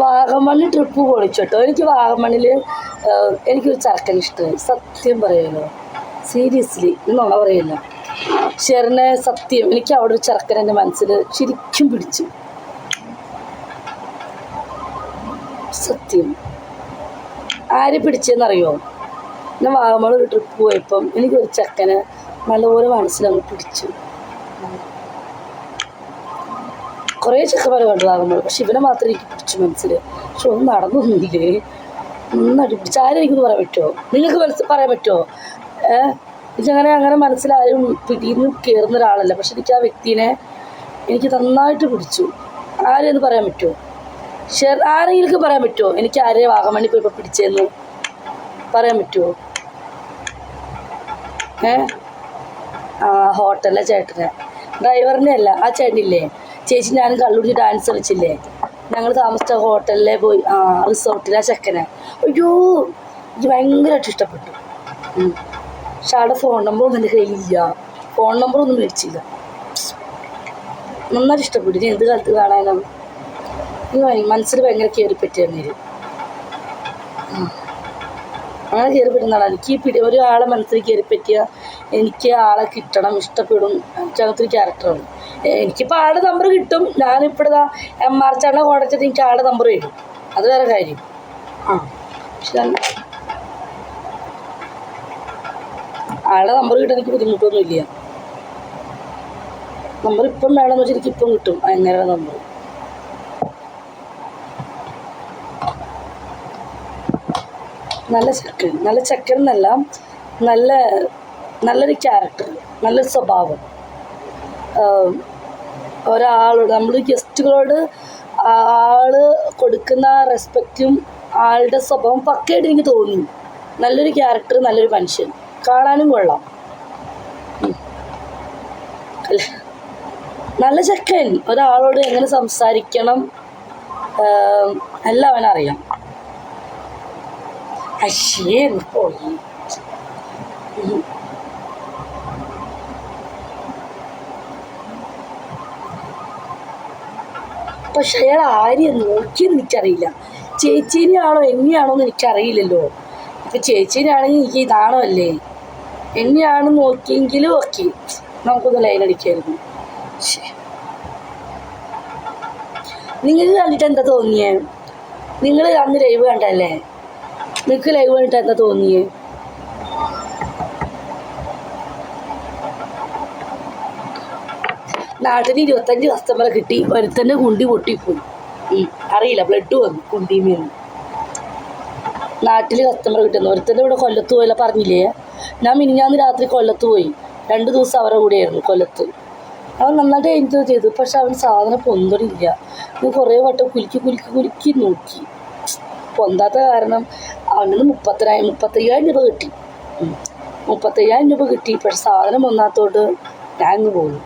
Vagamon trip പൊളിച്ചോട്ടോ. എനിക്ക് വാഗമണ്ണിൽ എനിക്കൊരു ചെറുക്കൻ ഇഷ്ടമായി. സത്യം പറയുമല്ലോ സീരിയസ്ലി എന്നുള്ള പറയില്ല. ഷെറിനെ സത്യം. എനിക്ക് അവിടെ ഒരു ചെറുക്കൻ എന്റെ മനസ്സിൽ ശരിക്കും പിടിച്ചു. സത്യം. ആര് പിടിച്ചെന്നറിയോ? ഞാൻ വാഗമൺ ഒരു ട്രിപ്പ് പോയപ്പം എനിക്കൊരു ചക്കനെ നല്ലപോലെ മനസ്സിലങ്ങ് പിടിച്ചു. കുറേ ചെക്കന്മാരെ കണ്ടു വാഗമൺ പക്ഷെ ഇവനെ മാത്രം എനിക്ക് പിടിച്ചു മനസ്സിൽ പക്ഷെ ഒന്നും നടന്നൊന്നുമില്ലേ? നന്നായിട്ട് പിടിച്ചു ആരും എനിക്കൊന്ന് പറയാൻ പറ്റുമോ നിങ്ങൾക്ക് മനസ്സിൽ പറയാൻ പറ്റുമോ ഏഹ് എനിക്കങ്ങനെ അങ്ങനെ മനസ്സിലാരും പിടിയിൽ കയറുന്ന ഒരാളല്ല. പക്ഷെ എനിക്ക് ആ വ്യക്തിനെ എനിക്ക് നന്നായിട്ട് പിടിച്ചു. ആരെയെന്ന് പറയാൻ പറ്റുമോ ഷെയർ ആരെങ്കിലും പറയാൻ പറ്റുമോ എനിക്ക് ആരെയും വാഗമണ്ണി പോയപ്പോൾ പിടിച്ചെന്ന് പറയാൻ പറ്റുമോ ഏ? ആ ഹോട്ടലിലെ ചേട്ടനെ. ഡ്രൈവറിനെ അല്ല ആ ചേട്ടനില്ലേ? ചേച്ചി ഞാൻ കള്ളുടിച്ച് ഡാൻസ് കളിച്ചില്ലേ? ഞങ്ങൾ താമസിച്ച ഹോട്ടലിലെ പോയി ആ റിസോർട്ടിലെ ആ ചെക്കനെ. അയ്യോ എനിക്ക് ഭയങ്കരമായിട്ട് ഇഷ്ടപ്പെട്ടു. പക്ഷെ അവിടെ ഫോൺ നമ്പർ ഒന്നും എന്റെ കയ്യിലില്ല. ഫോൺ നമ്പർ ഒന്നും മേടിച്ചില്ല. നന്നായിട്ട് ഇഷ്ടപ്പെട്ടു. ഇനി എന്ത് കാലത്ത് കാണാനാണ് മനസ്സിൽ ഭയങ്കര കയറി പറ്റിയായിരുന്നു അങ്ങനെ കയറി പറ്റുന്നതാണ് എനിക്ക് പിടി ഒരാളെ മനസ്സിൽ കയറി പറ്റിയ എനിക്ക് ആളെ കിട്ടണം ഇഷ്ടപ്പെടും. എനിക്ക് അങ്ങനത്തെ ഒരു ക്യാരക്ടറാണ് എനിക്കിപ്പോൾ ആളുടെ നമ്പർ കിട്ടും. ഞാനിപ്പോഴതാ എം ആർ ചേട്ടനെ കോടച്ചിട്ട് എനിക്ക് ആളുടെ നമ്പർ കിട്ടും. അത് വേറെ കാര്യം. ആ പക്ഷെ ആളുടെ നമ്പർ കിട്ടാൻ എനിക്ക് ബുദ്ധിമുട്ടൊന്നുമില്ല. നമ്പർ ഇപ്പം വേണമെന്ന് വെച്ചാൽ എനിക്കിപ്പം കിട്ടും. അങ്ങനെ നമ്പർ നല്ല ചക്കൻ നല്ല ചക്കൻ എന്നല്ല നല്ല നല്ലൊരു ക്യാരക്ടർ നല്ലൊരു സ്വഭാവം. ഒരാളോട് നമ്മൾ ഗസ്റ്റുകളോട് ആൾ കൊടുക്കുന്ന റെസ്പെക്റ്റും ആളുടെ സ്വഭാവം പക്കയായിട്ട് എനിക്ക് തോന്നി. നല്ലൊരു ക്യാരക്ടർ നല്ലൊരു മനുഷ്യൻ. കാണാനും കൊള്ളാം. നല്ല ചെക്കൻ. ഒരാളോട് എങ്ങനെ സംസാരിക്കണം? എല്ലാം അവനറിയാം. അശ്ശേ koyi പോയി ഉം. പക്ഷെ അയാൾ ആരെയും നോക്കിയെന്ന് എനിക്കറിയില്ല. ചേച്ചീനെയാണോ എന്നെയാണോ എന്ന് എനിക്കറിയില്ലല്ലോ. ഇപ്പൊ ചേച്ചീനാണെങ്കിൽ എനിക്ക് ഇതാണോ അല്ലേ എന്നെയാണ് നോക്കിയെങ്കിലും ഓക്കെ നമുക്കൊന്ന് ലൈൻ അടിക്കായിരുന്നു. നിങ്ങൾ നിങ്ങൾക്ക് കണ്ടിട്ട് എന്താ തോന്നിയേ? നിങ്ങൾ അന്ന് ലൈവ് കണ്ടല്ലേ നിങ്ങൾക്ക് ലൈവ് കണ്ടിട്ട് എന്താ തോന്നിയേ? നാട്ടിൽ ഇരുപത്തഞ്ച് കസ്റ്റമറെ കിട്ടി. ഒരുത്തന്നെ കുണ്ടി പൊട്ടിപ്പോയി. അറിയില്ല ബ്ലഡ് വന്നു കുണ്ടിമേന്ന് നാട്ടിൽ കസ്റ്റമർ കിട്ടുന്നു. ഒരുത്തന്റെ ഇവിടെ കൊല്ലത്ത് പോയല്ല പറഞ്ഞില്ലേ? ഞാൻ മിനിഞ്ഞാന്ന് രാത്രി കൊല്ലത്ത് പോയി. രണ്ട് ദിവസം അവരുടെ കൂടെയായിരുന്നു കൊല്ലത്ത്. അവൻ നന്നായിട്ട് എൻജോയ് ചെയ്തു. പക്ഷെ അവൻ സാധനം പൊന്തണില്ല. ഞാൻ കുറേ വട്ടം കുലുക്കി കുലുക്കി കുലുക്കി നോക്കി. പൊന്താത്ത കാരണം അവന് മുപ്പത്തിനായിരം മുപ്പത്തയ്യായിരം രൂപ കിട്ടി. മുപ്പത്തയ്യായിരം രൂപ കിട്ടി. പക്ഷെ സാധനം വന്നാത്തോട്ട് ഞാൻ അങ്ങ് പോയി.